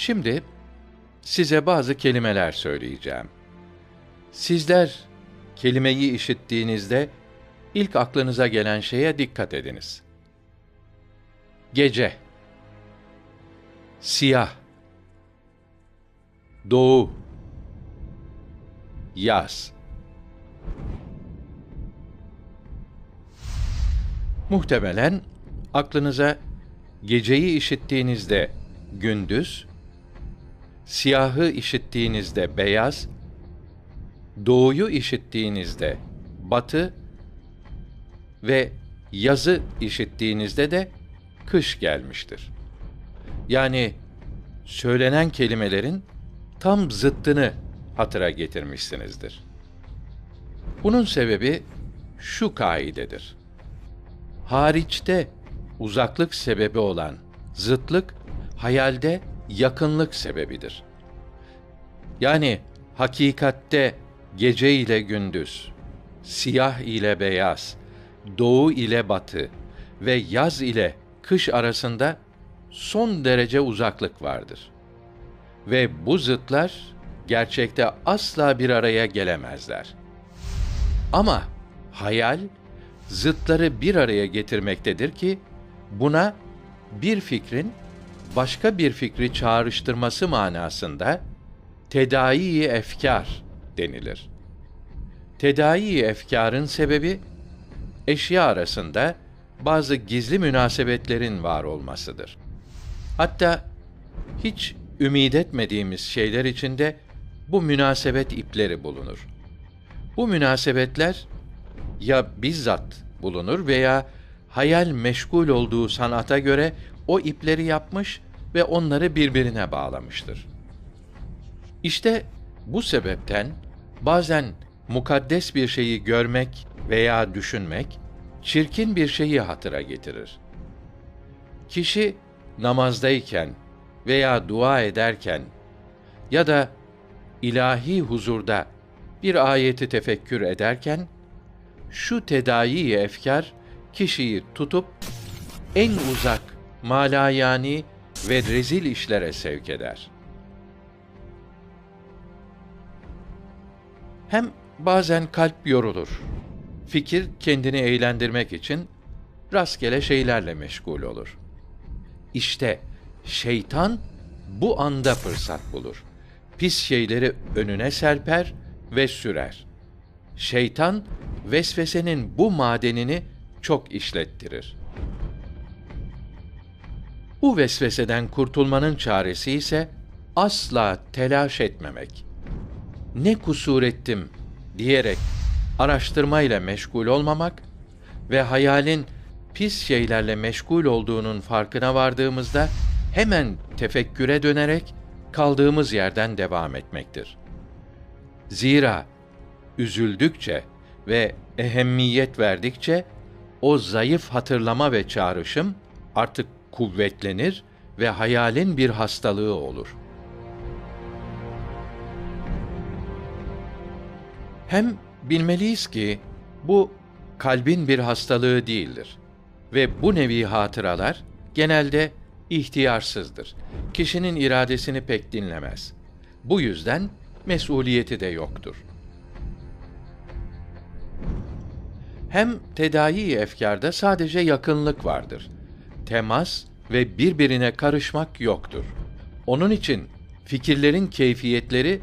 Şimdi size bazı kelimeler söyleyeceğim. Sizler kelimeyi işittiğinizde ilk aklınıza gelen şeye dikkat ediniz. Gece Siyah Doğu Yaz Muhtemelen aklınıza geceyi işittiğinizde gündüz, siyahı işittiğinizde beyaz, doğuyu işittiğinizde batı ve yazı işittiğinizde de kış gelmiştir. Yani söylenen kelimelerin tam zıttını hatıra getirmişsinizdir. Bunun sebebi şu kaidedir. Hariçte uzaklık sebebi olan zıtlık hayalde yakınlık sebebidir. Yani hakikatte gece ile gündüz, siyah ile beyaz, doğu ile batı ve yaz ile kış arasında son derece uzaklık vardır. Ve bu zıtlar gerçekte asla bir araya gelemezler. Ama hayal zıtları bir araya getirmektedir ki buna bir fikrin başka bir fikri çağrıştırması manasında tedai efkar denilir. Tedai efkarın sebebi eşya arasında bazı gizli münasebetlerin var olmasıdır. Hatta hiç ümid etmediğimiz şeyler içinde bu münasebet ipleri bulunur. Bu münasebetler ya bizzat bulunur veya hayal meşgul olduğu sanata göre o ipleri yapmış ve onları birbirine bağlamıştır. İşte bu sebepten bazen mukaddes bir şeyi görmek veya düşünmek çirkin bir şeyi hatıra getirir. Kişi namazdayken veya dua ederken ya da ilahi huzurda bir ayeti tefekkür ederken şu tedayi efkar kişiyi tutup en uzak malayani ve rezil işlere sevk eder. Hem bazen kalp yorulur. Fikir kendini eğlendirmek için rastgele şeylerle meşgul olur. İşte şeytan bu anda fırsat bulur. Pis şeyleri önüne serper ve sürer. Şeytan vesvesenin bu madenini çok işlettirir. Bu vesveseden kurtulmanın çaresi ise asla telaş etmemek. Ne kusur ettim diyerek araştırmayla meşgul olmamak ve hayalin pis şeylerle meşgul olduğunun farkına vardığımızda hemen tefekküre dönerek kaldığımız yerden devam etmektir. Zira üzüldükçe ve ehemmiyet verdikçe o zayıf hatırlama ve çağrışım artık kuvvetlenir ve hayalin bir hastalığı olur. Hem bilmeliyiz ki bu kalbin bir hastalığı değildir ve bu nevi hatıralar genelde ihtiyarsızdır. Kişinin iradesini pek dinlemez. Bu yüzden mesuliyeti de yoktur. Hem tedai efkarda sadece yakınlık vardır. Temas ve birbirine karışmak yoktur. Onun için fikirlerin keyfiyetleri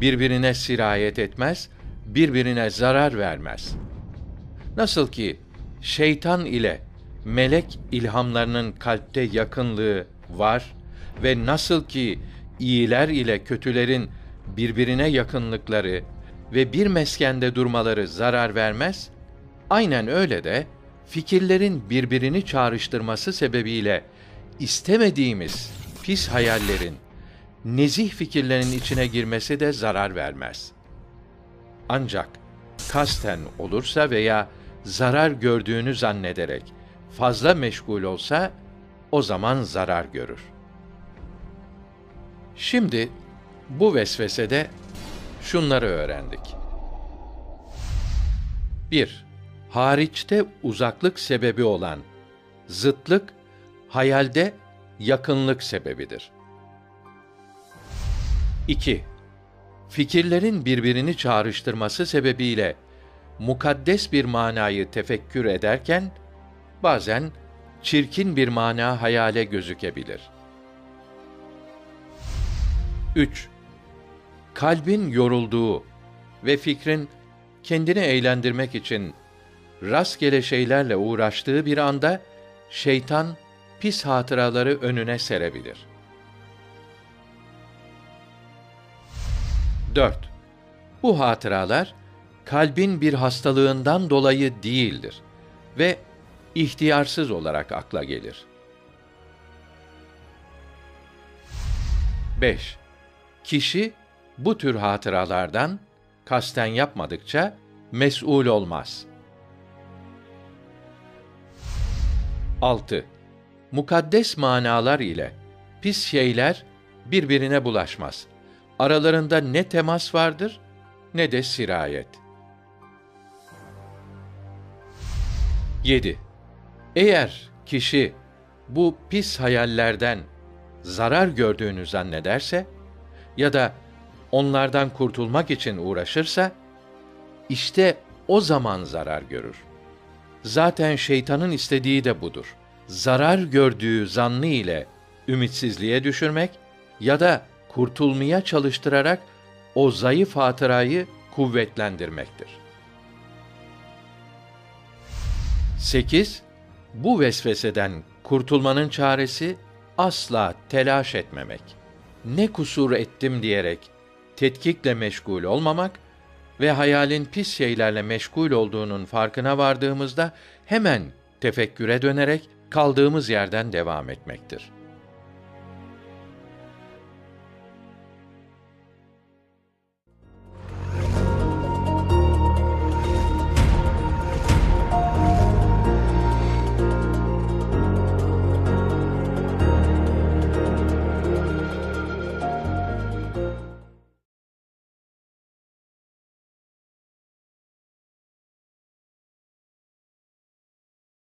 birbirine sirayet etmez, birbirine zarar vermez. Nasıl ki şeytan ile melek ilhamlarının kalpte yakınlığı var ve nasıl ki iyiler ile kötülerin birbirine yakınlıkları ve bir meskende durmaları zarar vermez, aynen öyle de fikirlerin birbirini çağrıştırması sebebiyle istemediğimiz pis hayallerin nezih fikirlerin içine girmesi de zarar vermez. Ancak kasten olursa veya zarar gördüğünü zannederek fazla meşgul olsa o zaman zarar görür. Şimdi bu vesvesede şunları öğrendik. 1. Hariçte uzaklık sebebi olan zıtlık hayalde yakınlık sebebidir. 2. Fikirlerin birbirini çağrıştırması sebebiyle mukaddes bir manayı tefekkür ederken bazen çirkin bir mana hayale gözükebilir. 3. Kalbin yorulduğu ve fikrin kendini eğlendirmek için rastgele şeylerle uğraştığı bir anda şeytan pis hatıraları önüne serebilir. 4. Bu hatıralar kalbin bir hastalığından dolayı değildir ve ihtiyarsız olarak akla gelir. 5. Kişi bu tür hatıralardan kasten yapmadıkça mes'ul olmaz. 6. Mukaddes manalar ile pis şeyler birbirine bulaşmaz. Aralarında ne temas vardır ne de sirayet. 7. Eğer kişi bu pis hayallerden zarar gördüğünü zannederse ya da onlardan kurtulmak için uğraşırsa işte o zaman zarar görür. Zaten şeytanın istediği de budur. Zarar gördüğü zannı ile ümitsizliğe düşürmek ya da kurtulmaya çalıştırarak o zayıf hatırayı kuvvetlendirmektir. 8. Bu vesveseden kurtulmanın çaresi asla telaş etmemek. Ne kusur ettim diyerek tetkikle meşgul olmamak ve hayalin pis şeylerle meşgul olduğunun farkına vardığımızda hemen tefekküre dönerek kaldığımız yerden devam etmektir.